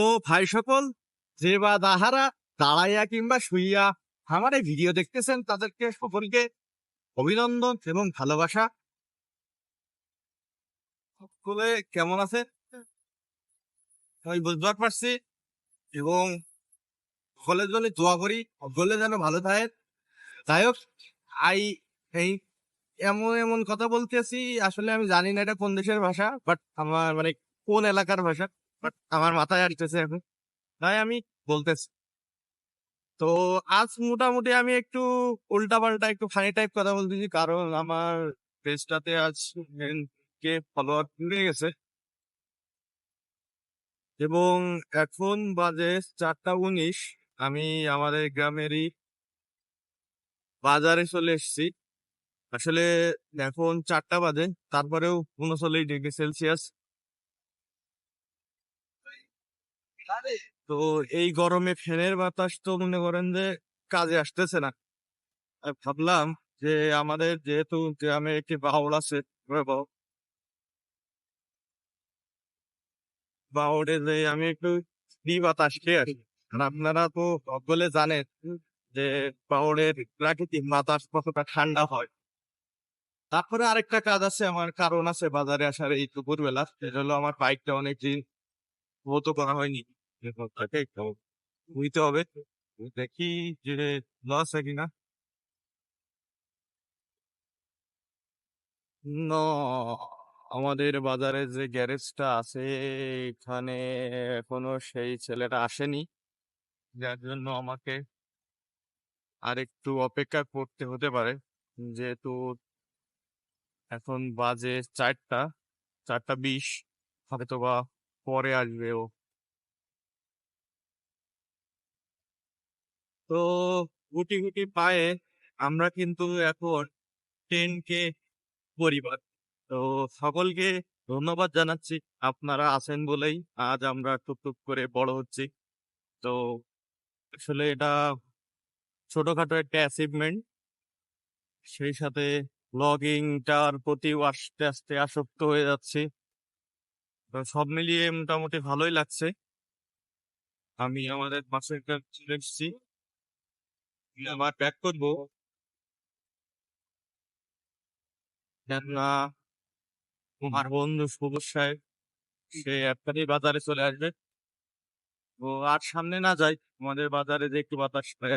তো ভাই সকল, যে বা দাহারা দাঁড়াইয়া কিংবা শুইয়া আমার এই ভিডিও দেখতেছেন তাদেরকে সকলকে অভিনন্দন এবং ভালোবাসা। সকলে কেমন আছে? আমি বুঝবার পারছি এবং সকলের জন্য দোয়া করি, সকলে যেন ভালো থাকে। যাই হোক, আই এই এমন এমন কথা বলতেছি, আসলে আমি জানি না এটা কোন দেশের ভাষা বাট আমার মানে কোন এলাকার ভাষা। বাট আমার মাথায় আসতেছে এখন তাই আমি বলতেছি। তো আজ মোটামুটি আমি একটু উল্টা পাল্টা একটু ফানি টাইপ কথা বলতেছি, কারণ আমার পেজটাতে আজ কে ফলোয়ার কমে গেছে। এবং এখন বাজে চারটা উনিশ। আমি আমাদের গ্রামেরই বাজারে চলে এসেছি। আসলে এখন চারটা বাজে, তারপরেও উনচল্লিশ ডিগ্রি সেলসিয়াস। তো এই গরমে ফ্যানের বাতাস তো মনে করেন যে কাজে আসতেছে না। ভাবলাম যে আমাদের যেহেতু গ্রামে একটি বাউল আছে বাউলে যে আমি একটু ফ্রি বাতাস খেয়ে আসি। আর আপনারা তো সকলে জানেন যে বাউলের প্রাকৃতিক বাতাস কতটা ঠান্ডা হয়। তারপরে আরেকটা কাজ আছে, আমার কারণ আছে বাজারে আসার এই দুপুর বেলা সেটা হলো আমার বাইকটা অনেক দিন ভৌত করা হয়নি। বুঝতে হবে। দেখি যে লস আছে কিনা। আমাদের বাজারে যে গ্যারেজটা আছে, এখানে এখনও সেই ছেলেটা আসেনি। যার জন্য আমাকে আর একটু অপেক্ষা করতে হতে পারে। যেহেতু এখন বাজে চারটা চারটা বিশ হয়তো বা পরে আসবে ও। তো গুটি গুটি পায়ে আমরা কিন্তু এখন টেন কে পরিবার। তো সকলকে ধন্যবাদ জানাচ্ছি। আপনারা আছেন বলেই আজ আমরা টুকটুক করে বড় হচ্ছি। তো আসলে এটা ছোটখাটো একটা অ্যাচিভমেন্ট সেই সাথে ব্লগিংটার প্রতিও আস্তে আস্তে আসক্ত হয়ে যাচ্ছি। তো সব মিলিয়ে মোটামুটি ভালোই লাগছে। আমি আমাদের বাসের কাছে এসেছি। আবার প্যাক করব। কেননা আমার বন্ধু সুবর সাহেব সে একটাই বাজারে চলে আসবে। ও আর সামনে না যাই তোমাদের বাজারে যে একটু বাতাস পায়।